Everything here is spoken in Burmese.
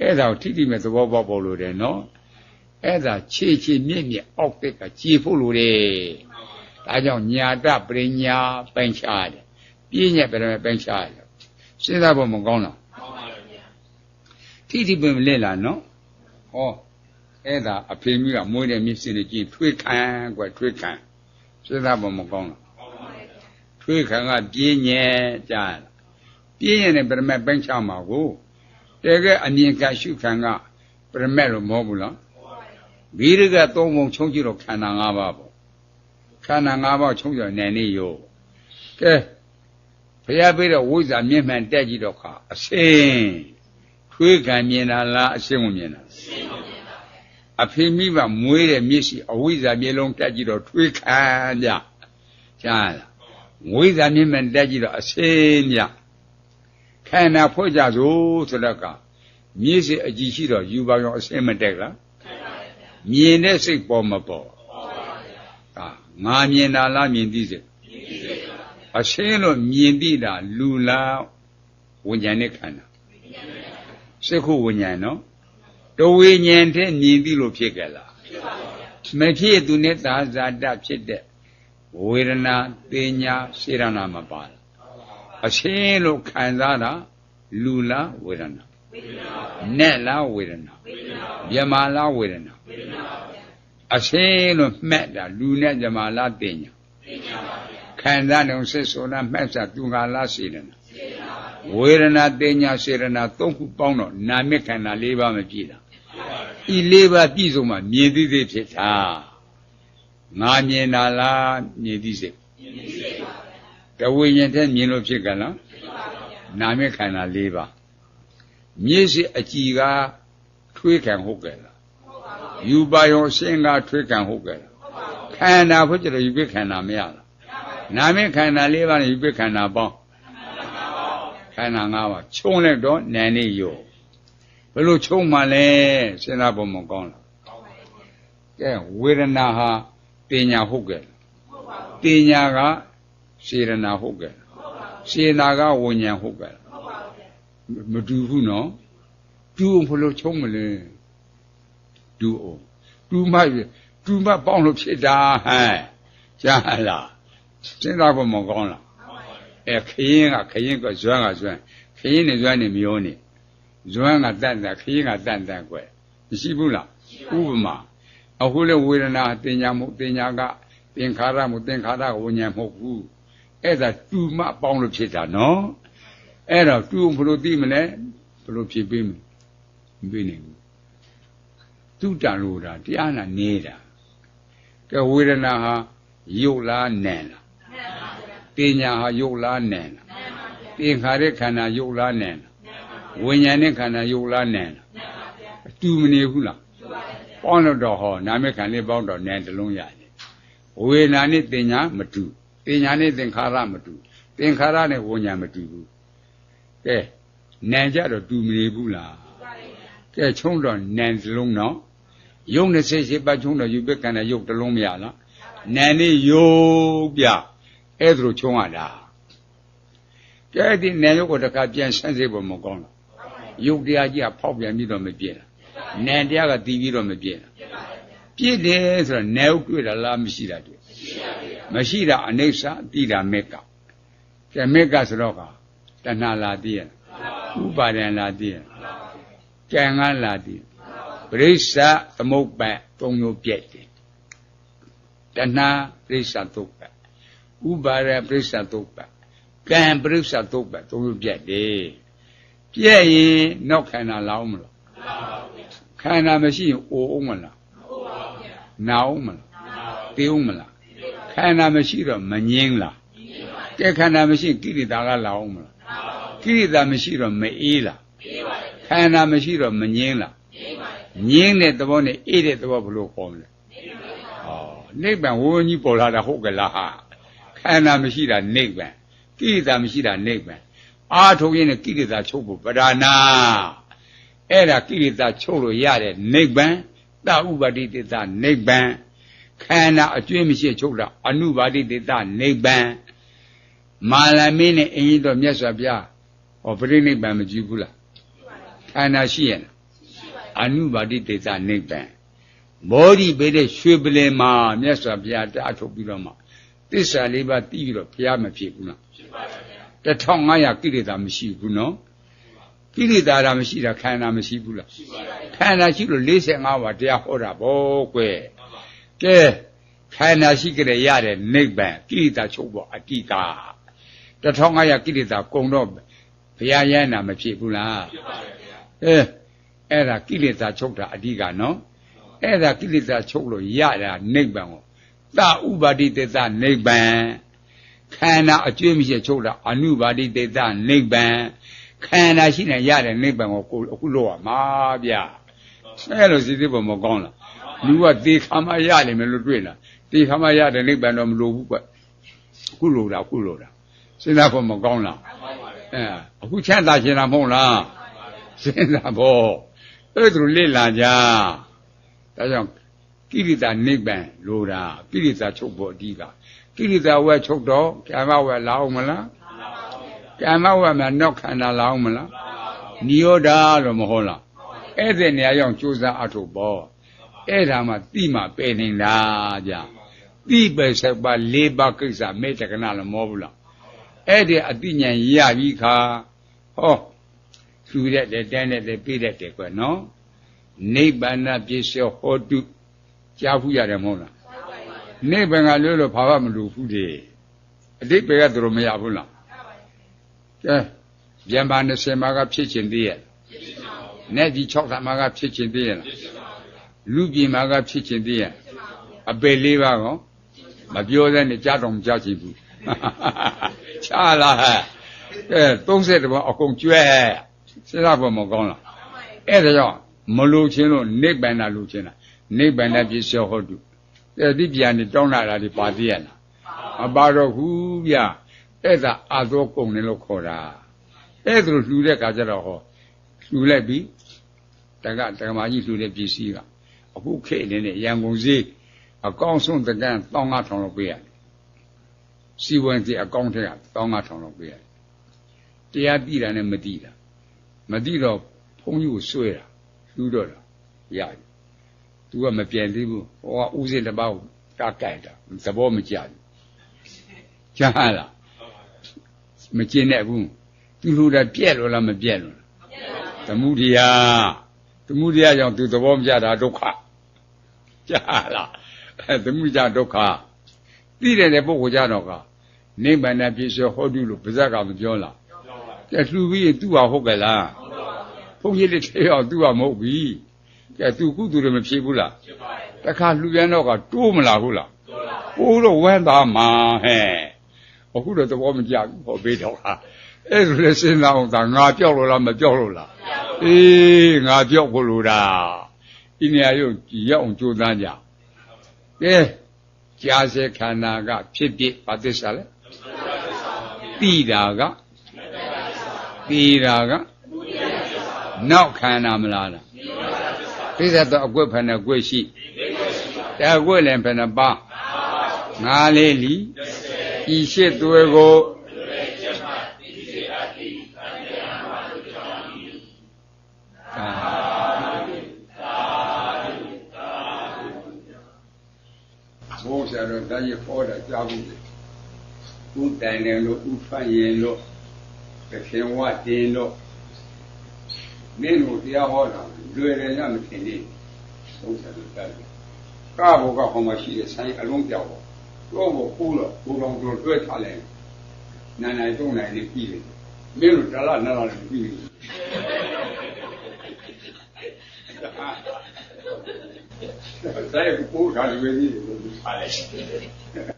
အဲ့ဒါကိုထိတိမဲ့သဘောပေါက်ဖို့လိုတယ်နော်အဲ့ဒါခြေခြေမြင့်မြင့်အောက်တက်ကကြည်ဖို့လိုတယ်ဒါကြောင့်ညာတပရိညာပိုင်းခြားတယ်ပြည့်ညက်ပရမပိုင်းခြားတယ်စဉ်းစားဖို့မကောင်းလားထိတိပင်မလက်လာနော်ဟောအဲ့ဒါအဖေမိကမွေးတဲ့မျက်စိနဲ့ကြည့်ထွေးခံကွထွေးခံစဉ်းစားဖို့မကောင်းလားထွေးခံကပြည့်ညက်ကြလားပြည့်ညက်တဲ့ပရမပိုင်းခြားမှာကို တကယ်အမြင်ကရှုခံကပရမတ်လို့မဟုတ်ဘူးလားဘီရကသုံးပုံချုံကြည့်တော့ခန္ဓာ၅ပါးပေါ့ခန္ဓာ၅ပါးချုံကြနိုင်နေရောကဲဘုရားပေးတဲ့ဝိဇ္ဇာမျက်မှန်တက်ကြည့်တော့ခါအစင်ထွေးခံမြင်တာလားအစင်ကိုမြင်တာအဖေမိဘမွေးတဲ့မျက်စိအဝိဇ္ဇာမျက်လုံးတက်ကြည့်တော့ထွေးခံကြကြားလားဝိဇ္ဇာမျက်မှန်တက်ကြည့်တော့အစင်ကြ ခန္ဓာဖွဲ့ကြစို့ဆိုတော့ကမျက်စိအကြည့်ရှိတော့ယူပါရောအစင်မတက်လားမြင်တဲ့စိတ်ပေါ်မပေါ်ဟာငါမြင်တာလားမြင်သိစိတ်အရှင်းလို့မြင်သိတာလူလားဝိညာဉ်နဲ့ခန္ဓာစိတ်ခုဝိညာဉ်နော်တဝိညာဉ်တဲ့မြင်သိလို့ဖြစ်ကြလားမဖြစ်သူနဲ့သာဇာတဖြစ်တဲ့ဝေဒနာတင်ညာစေရနာမပါလား အရှင်းလို့ခံစားတာလူလားဝေဒနာနဲ့လားဝေဒနာမြမလားဝေဒနာအရှင်းလို့မှတ်တာလူနဲ့မြမလားတင်ညာခံစားနေစစ်ဆိုတာမှတ်စာသူငါလားစေရနာဝေဒနာတင်ညာစေရနာသုံးခုပေါင်းတော့နာမခန္ဓာ၄ပါးမပြည့်တာဤ၄ပါးပြည့်စုံမှမြင်သိသိဖြစ်တာငါမြင်တာလားမြင်သိစိတ် တဝိညာဉ်တဲ့မြင်လို့ဖြစ်ကြလားနာမခန္ဓာ၄ပါးမျက်စိအကြည်ကထွေးခံဟုတ်ကြလားယူပါယောအစင်ကထွေးခံဟုတ်ကြလားခန္ဓာဖို့ကြတယ်ယူပိခန္ဓာမရလားနာမခန္ဓာ၄ပါးနဲ့ယူပိခန္ဓာပေါင်းခန္ဓာ၅ပါးချုံလိုက်တော့နာနေရောဘယ်လိုချုံမှလဲစဉ်းစားဖို့မကောင်းလားကဲဝေဒနာဟာတင်ညာဟုတ်ကြလားတင်ညာက စေရနာဟုတ်ကြလားစေနာကဝิญဉ္ဟုတ်ကြလားမတူဘူးနော်တူအောင်ဘယ်လိုချုံမလဲတူအောင်တူမှတူမှပေါင်းလို့ဖြစ်တာဟဲ့ကြားလားစဉ်းစားဖို့မကောင်းလားအဲခရင်ကခရင်ကဇွမ်းကဇွမ်းခရင်နဲ့ဇွမ်းနဲ့မျိုးနေဇွမ်းကတတ်တတ်ခရင်ကတတ်တတ်ကွယ်မရှိဘူးလားဥပမာအခုလေဝေဒနာတင်ညာမှုတင်ညာကသင်္ခါရမှုသင်္ခါရဝิญဉ္မဟုတ်ဘူး အဲ့ဒါတူမှပေါင်းလို့ဖြစ်တာနော်အဲ့တော့တူဘယ်လိုသိမလဲဘယ်လိုဖြစ်ပေးမလဲမပေးနိုင်ဘူးသူတန်လို့တာတရားနာနေတာကဲဝေဒနာဟာရုပ်လားနံလားတင်ညာဟာရုပ်လားနံလားသင်္ခါရခန္ဓာရုပ်လားနံလားဝိညာဉ်နဲ့ခန္ဓာရုပ်လားနံလားအတူမနေဘူးလားပေါင်းလို့တော့ဟောနာမခန္ဓာပေါင်းတော့နံတလုံးရတယ်ဝေဒနာနဲ့တင်ညာမတူတ င်ညာနဲ့သင်္ခါရမတူသင်္ခါရနဲ့ဝိညာဉ်မတူဘူးကဲနံကြတော့တူမနေဘူးလားကဲချုံတော့နံတလုံးနော်ယုံ28ပါးချုံတော့ယူပက္ခဏယုတ်တလုံးမရလားနံနေယုတ်ပြအဲ့ဒါလိုချုံရတာကဲဒီနံယုတ်ကိုတခါပြန်ဆန်းစေဖို့မကောင်းလားယုတ်တရားကြီးကဖောက်ပြန်ပြီးတော့မပြည့်လားနံတရားကတီးပြီးတော့မပြည့်လားပြည့်တယ်ဆိုတော့နံယုတ်တွေ့တာလားမရှိတာတွေ့ မရှိတာအနိစ္စတိတာမေကကဲမေကဆိုတော့ကတဏှာလာတည်ရဥပါဒံလာတည်ရကံကလာတည်ပရိစ္ဆသမုပ္ပါသုံးမျိုးပြည့်တယ်တဏှာပရိစ္ဆသုပ္ပါဥပါဒပရိစ္ဆသုပ္ပါကံပရိစ္ဆသုပ္ပါသုံးမျိုးပြည့်တယ်ပြည့်ရင်နောက်ခန္ဓာလောင်းမလို့ခန္ဓာမရှိရင်အိုအောင်မလားနာအောင်မလားတေးအောင်မလား ခန္ဓာမရှိတော့မငင်းလားကဲခန္ဓာမရှိကိရိတာကလာအောင်မလားကိရိတာမရှိတော့မအေးလားခန္ဓာမရှိတော့မငင်းလားငင်းတဲ့သဘောနဲ့အေးတဲ့သဘောဘယ်လိုခေါ်မလဲဩနိဗ္ဗာန်ဝိညာဉ်ပေါ်လာတာဟုတ်ကလားဟာခန္ဓာမရှိတာနိဗ္ဗာန်ကိရိတာမရှိတာနိဗ္ဗာန်အာထုံရင်းနဲ့ကိရိတာချုပ်ဖို့ပဓာနာအဲ့ဒါကိရိတာချုပ်လို့ရတဲ့နိဗ္ဗာန်တဥပတိတ္တနိဗ္ဗာန် ခန္ဓာအကျွင်းမရှိချုပ်တာအနုပါတိတ္တနိဗ္ဗာန်မာလမင်းနဲ့အင်းကြီးတော်မြတ်စွာဘုရားဟောပြိဋိနိဗ္ဗာန်မကြည့်ဘူးလားခန္ဓာရှိရဲ့လားအနုပါတိတေသနိဗ္ဗာန်မောဒီပေတဲ့ရွှေပလင်မှာမြတ်စွာဘုရားတအားထုတ်ပြီးတော့မှသစ္စာလေးပါးသိပြီးတော့ဘုရားမဖြစ်ဘူးလားဖြစ်ပါပါဗျာ1500ကိလေသာမရှိဘူးနော်ကိလေသာတာမရှိတာခန္ဓာမရှိဘူးလားရှိပါပါခန္ဓာရှိလို့45ပါးတရားဟောတာဗောကွယ် ကဲခန္ဓာရှိကြရတဲ့နိဗ္ဗာန်ကိလေသာချုပ်ဖို့အတိက1500ကိလေသာကုန်တော့ဘုရားရဟန္တာမဖြစ်ဘူးလားဖြစ်ပါပါအဲအဲ့ဒါကိလေသာချုပ်တာအဓိကနော်အဲ့ဒါကိလေသာချုပ်လို့ရတာနိဗ္ဗာန်ကိုသဥပါတိတေသနိဗ္ဗာန်ခန္ဓာအကျွေးမရှိချုပ်တာအနုပါတိတေသနိဗ္ဗာန်ခန္ဓာရှိနေရတဲ့နိဗ္ဗာန်ကိုကိုအခုလို့ရမှာဗျအဲ့လိုစီသေးပေါ်မကောင်းလား လူကသေခါမှရလိမ့်မယ်လို့တွေ့လားသေခါမှရတဲ့နိဗ္ဗာန်တော့မလိုဘူးကွအခုလိုတာအခုလိုတာစဉ်းစားဖို့မကောင်းလားအဲအခုချမ်းသာရှင်တာမဟုတ်လားစဉ်းစားဖို့အဲ့ဒါလေ့လာကြဒါကြောင့်ကိရိတာနိဗ္ဗာန်လိုတာကိရိတာချုပ်ဖို့အဓိကကိရိတာဝဲချုပ်တော့ကာမဝဲလာအောင်မလားကာမဝဲမှာနောက်ခန္ဓာလာအောင်မလားနိရောဓလို့မဟုတ်လားအဲ့ဒီနေရာရောက်ကြိုးစားအထုတ်ပေါ့ အဲ့ဒါမှတိမှပယ်နေတာကြတိပဲဆက်ပါ၄ပါးကိစ္စမေတ္တကနာလည်းမဟုတ်ဘူးလားအဲ့ဒီအတိညာရပြီခါဟောလူတဲ့တဲ့တန်းတဲ့တဲ့ပြည့်တဲ့တဲ့ကွယ်နော်နိဗ္ဗာန်ပြည့်စုံဟောတုကြားဖူးရတယ်မဟုတ်လားနိဗ္ဗာန်ကလွတ်လို့ဘာမှမလိုဘူးလေအတိတ်ပဲကသူတို့မရဘူးလားကဲပြန်ပါ20မှာကဖြစ်ခြင်းသေးရဲ့နဲ့ဒီ6ဆာမှာကဖြစ်ခြင်းသေးရဲ့လူ ပြည်မှာကဖြစ်ခြင်းသေးရဲ့အပေလေးပါကောမပြောတဲ့နဲ့ကြားတော်မကြားချင်ဘူးချလာဟဲ့အဲ30ဘောအကုန်ကျွဲစဉ်းစားဖို့မကောင်းလားအဲ့ဒါကြောင့်မလိုချင်းလို့နိဗ္ဗာန်လိုချင်တာနိဗ္ဗာန်ပြည့်စုံဟောတုအဲ့ဒီပြန်နေတောင်းလာတာဒီပါသေးရလားမပါတော့ဘူးဗျအဲ့ဒါအာသောကုံတယ်လို့ခေါ်တာအဲ့ဒါလိုလှူတဲ့ခါကျတော့ဟောလှူလိုက်ပြီတကတကမာကြီးလှူတဲ့ပစ္စည်းက အခုခေတ်အနေနဲ့ရန်ကုန်စည်းအကောင်းဆုံးတကန်း15000လောက်ပေးရတယ်စီဝင်စီအကောင့်ထက်က15000လောက်ပေးရတယ်တရားသိတာနဲ့မသိတာမသိတော့ဘုန်းကြီးကိုဆွဲတာလှူတော့တာရတယ်သူကမပြန်သေးဘူးဟောကဥစဉ်တစ်ပါးကကြိုက်တာသဘောမကျဘူးကြားလားမကျင်တဲ့ဘူးသူလူတာပြက်လို့လားမပြက်လို့လားသမုဒိယသမုဒိယကြောင့်သူသဘောမကျတာဒုက္ခ ကြားလားသမုဒိယဒုက္ခသိတဲ့ပုဂ္ဂိုလ်ကြတော့ကနိဗ္ဗာန်ပြည့်စုံဟောတုလို့ပါဇက်ကမပြောလားကဲလှူပြီးရင်သူ့ဟာဟုတ်ကဲ့လားဘုန်းကြီးလေးထေအောင်သူ့ဟာမဟုတ်ဘူးကဲသူကုသူတွေမဖြေဘူးလားဖြစ်ပါတယ်တခါလှူပြန်တော့ကတိုးမလာဘူးလားတိုးလာပိုးတော့ဝမ်းသာမှာဟဲ့အခုတော့သဘောမကျဘူးဟောပေးတော့ဟာအဲ့ဒါလည်းစဉ်းစားအောင်ဒါငါပြောက်လို့လားမပြောက်လို့လားအေးငါပြောက်ဖို့လို့တာ ဒီနေရာရုပ်ရောက်အောင်ကြိုးစားကြကဲကြားစေခန္ဓာကဖြစ်ဖြစ်ဘာသစ္စာလဲတိတာကတိတာကနောက်ခန္ဓာမလားလားသိသတော့အကွက်ဖယ်နဲ့ကွက်ရှိတဲအကွက်လည်းဖယ်နဲ့ပါငါလေးလီဤရှိသွေကို ရားတော်တရားဟောတာကြားဘူးဥတိုင်တယ်လို့ဥဖတ်ရင်လို့သခင်ဝတင်လို့မင်းတို့တရားဟောတာလွယ်တယ်ညမထင်သေးဘူးသုံးဆယ်လို့တက်တယ်ကားဘောကဟောမှရှိတဲ့ဆိုင်အလုံးပြောက်ပေါ့တော့ဘောပူတော့ဘူတော်တို့တွဲထားလိုက်နာနိုင်တုံးနိုင်နေပြီမင်းတို့တလားနာလားလည်းပြီဆို င်ကပူထားတယ်ဝေးကြီးလို့ထားလိုက်